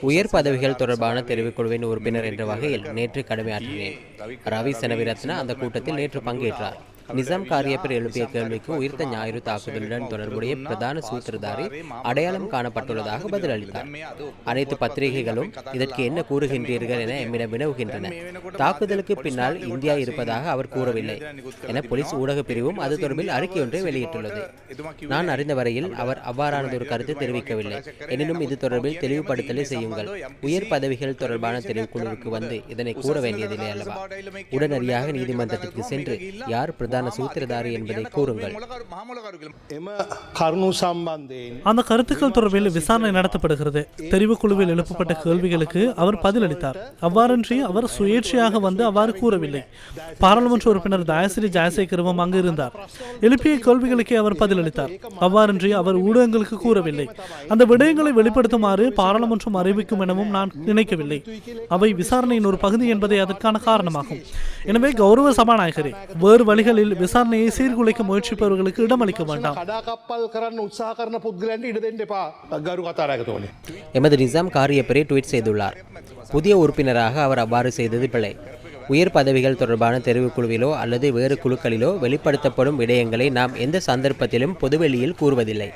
உயர் பதவிகள் தொடர்பான தெரிவுக்குழுவின் உறுப்பினர் என்ற வகையில் நேற்று கடமையாற்றினேன். ரவி செனவிரத்னா அந்த கூட்டத்தில் நேற்று பங்கேற்றார். நிசாம் காரியப்பர் எழுப்பிய கேள்விக்கு உயிர்த்த ஞாயிறு தாக்குதலுடன் தொடர்புடைய பிரதான சூத்திரதாரி அடையாளம் காணப்பட்டுள்ளதாக பதிலளித்தார் அனைத்து பத்திரிகைகளும் இதற்கு என்ன கூறுகின்றீர்கள் என எம்மிடம் வினவுகின்றன தாக்குதலுக்கு பின்னால் இந்தியா இருப்பதாக அவர் கூறவில்லை என போலீஸ் ஊடக பிரிவும் அது தொடர்பில் அறிக்கை ஒன்றை வெளியிட்டுள்ளது நான் அறிந்த வரையில் அவர் அவ்வாறானதொரு கருத்து தெரிவிக்கவில்லை எனினும் இது தொடர்பில் தெளிவுபடுத்தலை செய்யுங்கள் உயர் பதவிகள் தொடர்பான தெளிவுக்குழுவுக்கு வந்து இதனை கூற வேண்டியதில்லை அல்லவா உடனடியாக நீதிமன்றத்திற்கு சென்று யார் பிரதான பிரதான சூத்திரதாரி என்பதை கூறுங்கள். அந்த கருத்துக்கள் தொடர்பில் விசாரணை நடத்தப்படுகிறது. தெரிவுக்குழுவில் எழுப்பப்பட்ட கேள்விகளுக்கு அவர் பதிலளித்தார். அவ்வாறின்றி அவர் சுயேட்சையாக வந்து அவ்வாறு கூறவில்லை. பாராளுமன்ற உறுப்பினர் தயசிரி ஜெயசேகரவும் அங்கு இருந்தார். எழுப்பிய கேள்விகளுக்கே அவர் பதிலளித்தார். அவ்வாறன்றி அவர் ஊடகங்களுக்கு கூறவில்லை. அந்த விடயங்களை வெளிப்படுத்துமாறு பாராளுமன்றம் அறிவிக்கும் எனவும் நான் நினைக்கவில்லை. அவை விசாரணையின் ஒரு பகுதி என்பதே அதற்கான காரணமாகும். எனவே கௌரவ சபாநாயகரே வேறு வழிகளில் விசாரணையை சீர்குலைக்க முயற்சிப்பவர்களுக்கு இடமளிக்க வேண்டாம். எமது நிசாம் காரியப்பரே ட்வீட் செய்துள்ளார். புதிய உறுப்பினராக அவர் அவ்வாறு செய்தது பிழை. உயர் பதவிகள் தொடர்பான தெரிவுக்குழுவிலோ அல்லது வேறு குழுக்களிலோ வெளிப்படுத்தப்படும் விடயங்களை நாம் எந்த சந்தர்ப்பத்திலும் பொதுவெளியில் கூறுவதில்லை.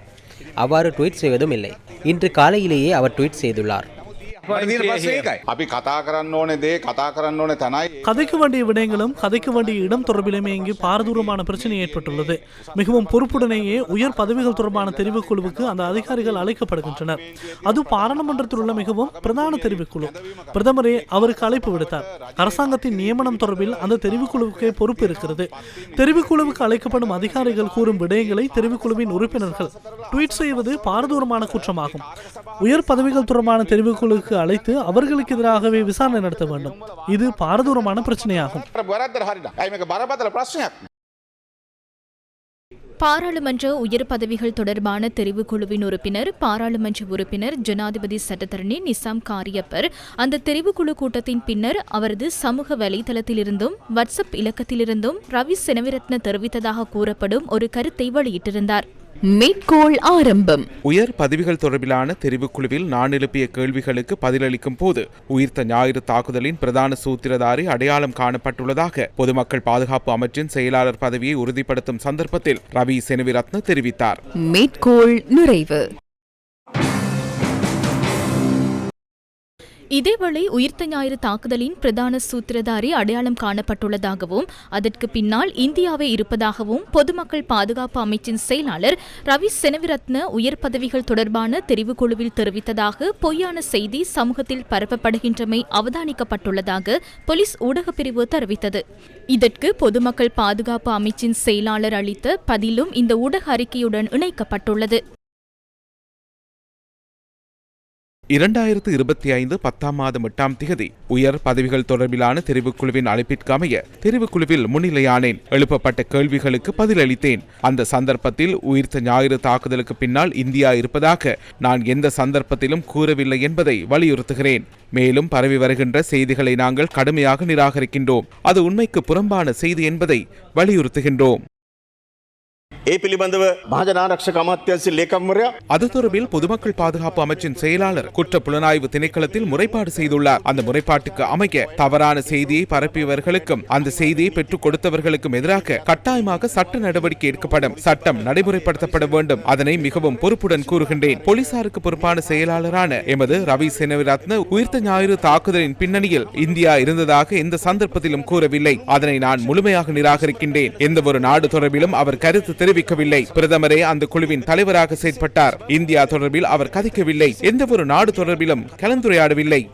அவ்வாறு ட்வீட் செய்வதும் இல்லை. இன்று காலையிலேயே அவர் ட்வீட் செய்துள்ளார். අපි කතා කරන්න ඕනේ දේ කතා කරන්න ඕනේ තනයි கதைக்க வேண்டிய விடயங்களும் கதைக்க வேண்டிய இடம் தொடர்பிலுமே இங்கு பாரதூரமான பிரச்சனை ஏற்பட்டுள்ளது மிகவும் பொறுப்புடனேயே உயர் பதவிகள் தொடர்பான தெரிவுக்குழுவுக்கு அந்த அதிகாரிகள் அழைக்கப்படுகின்றனர் அது பாராளுமன்றத்தில் உள்ள மிகவும் பிரதான தெரிவுக்குழு பிரதமரே அவருக்கு அழைப்பு விடுத்தார் அரசாங்கத்தின் நியமனம் தொடர்பில் அந்த தெரிவுக்குழுவுக்கே பொறுப்பு இருக்கிறது தெரிவுக்குழுவுக்கு அழைக்கப்படும் அதிகாரிகள் கூறும் விடயங்களை தெரிவுக்குழுவின் உறுப்பினர்கள் ட்வீட் செய்வது பாரதூரமான குற்றமாகும் உயர் பதவிகள் தொடர்பான தெரிவுக்குழுவுக்கு விசாரணைக்கு அழைத்து அவர்களுக்கு எதிராகவே விசாரணை நடத்த வேண்டும். இது பாரதூரமான பிரச்சனையாகும். பாராளுமன்ற உயர் பதவிகள் தொடர்பான தெரிவுக்குழுவின் உறுப்பினர் பாராளுமன்ற உறுப்பினர் ஜனாதிபதி சட்டத்தரணி நிசாம் காரியப்பர் அந்த தெரிவுக்குழு கூட்டத்தின் பின்னர் அவரது சமூக வலைதளத்திலிருந்தும் வாட்ஸ்அப் இலக்கத்திலிருந்தும் ரவி செனவிரத்ன தெரிவித்ததாக கூறப்படும் ஒரு கருத்தை வெளியிட்டிருந்தார். மேற்கோள் ஆரம்பம். உயர் பதவிகள் தொடர்பிலான தெரிவுக்குழுவில் நான் எழுப்பிய கேள்விகளுக்கு பதிலளிக்கும் போது உயிர்த்த ஞாயிறு தாக்குதலின் பிரதான சூத்திரதாரி அடையாளம் காணப்பட்டுள்ளதாக பொதுமக்கள் பாதுகாப்பு அமைச்சின் செயலாளர் பதவியை உறுதிப்படுத்தும் சந்தர்ப்பத்தில் ரவி செனவிரத்ன தெரிவித்தார். மேற்கோள் நிறைவு இதேவேளை உயிர்த்த ஞாயிறு தாக்குதலின் பிரதான சூத்திரதாரி அடையாளம் காணப்பட்டுள்ளதாகவும் அதற்கு பின்னால் இந்தியாவே இருப்பதாகவும் பொதுமக்கள் பாதுகாப்பு அமைச்சின் செயலாளர் ரவி செனவிரத்ன உயர் பதவிகள் தொடர்பான தெரிவுக்குழுவில் தெரிவித்ததாக பொய்யான செய்தி சமூகத்தில் பரப்பப்படுகின்றமை அவதானிக்கப்பட்டுள்ளதாக போலீஸ் ஊடகப் பிரிவு தெரிவித்தது. இதற்கு பொதுமக்கள் பாதுகாப்பு அமைச்சின் செயலாளர் அளித்த பதிலும் இந்த ஊடக அறிக்கையுடன் இணைக்கப்பட்டுள்ளது. இரண்டாயிரத்து இருபத்தி ஐந்து பத்தாம் மாதம் எட்டாம் திகதி உயர் பதவிகள் தொடர்பிலான தெரிவுக்குழுவின் அழைப்பிற்கு அமைய தெரிவுக்குழுவில் முன்னிலையானேன். எழுப்பப்பட்ட கேள்விகளுக்கு பதிலளித்தேன். அந்த சந்தர்ப்பத்தில் உயிர்த்த ஞாயிறு தாக்குதலுக்கு பின்னால் இந்தியா இருப்பதாக நான் எந்த சந்தர்ப்பத்திலும் கூறவில்லை என்பதை வலியுறுத்துகிறேன். மேலும் பரவி வருகின்ற செய்திகளை நாங்கள் கடுமையாக நிராகரிக்கின்றோம். அது உண்மைக்கு புறம்பான செய்தி என்பதை வலியுறுத்துகின்றோம். ඒ පිළිබඳව මහජනාරක්ෂ අමාත්‍යන්සි ලේකම්වරයා அது தொடர்பில் பொதுமக்கள் பாதுகாப்பு அமைச்சின் செயலாளர் குற்ற புலனாய்வு திணைக்களத்தில் முறைப்பாடு செய்துள்ளார் அந்த முறைப்பாட்டுக்கு அமைய தவறான செய்தியை பரப்பியவர்களுக்கும் அந்த செய்தியை பெற்றுக் கொடுத்தவர்களுக்கும் எதிராக கட்டாயமாக சட்ட நடவடிக்கை எடுக்கப்படும் சட்டம் நடைமுறைப்படுத்தப்பட வேண்டும் அதனை மிகவும் பொறுப்புடன் கூறுகின்றேன் போலீசாருக்கு பொறுப்பான செயலாளரான எமது ரவி செனவிரத்ன உயிர்த்த ஞாயிறு தாக்குதலின் பின்னணியில் இந்தியா இருந்ததாக எந்த சந்தர்ப்பத்திலும் கூறவில்லை அதனை நான் முழுமையாக நிராகரிக்கின்றேன் எந்த ஒரு நாடு தொடர்பிலும் அவர் கருத்து தெரிவிக்கவில்லை பிரதமரே அந்த குழுவின் தலைவராக செயற்பட்டார். இந்தியா தொடர்பில் அவர் கதைக்கவில்லை. எந்த ஒரு நாடு தொடர்பிலும் கலந்துரையாடவில்லை.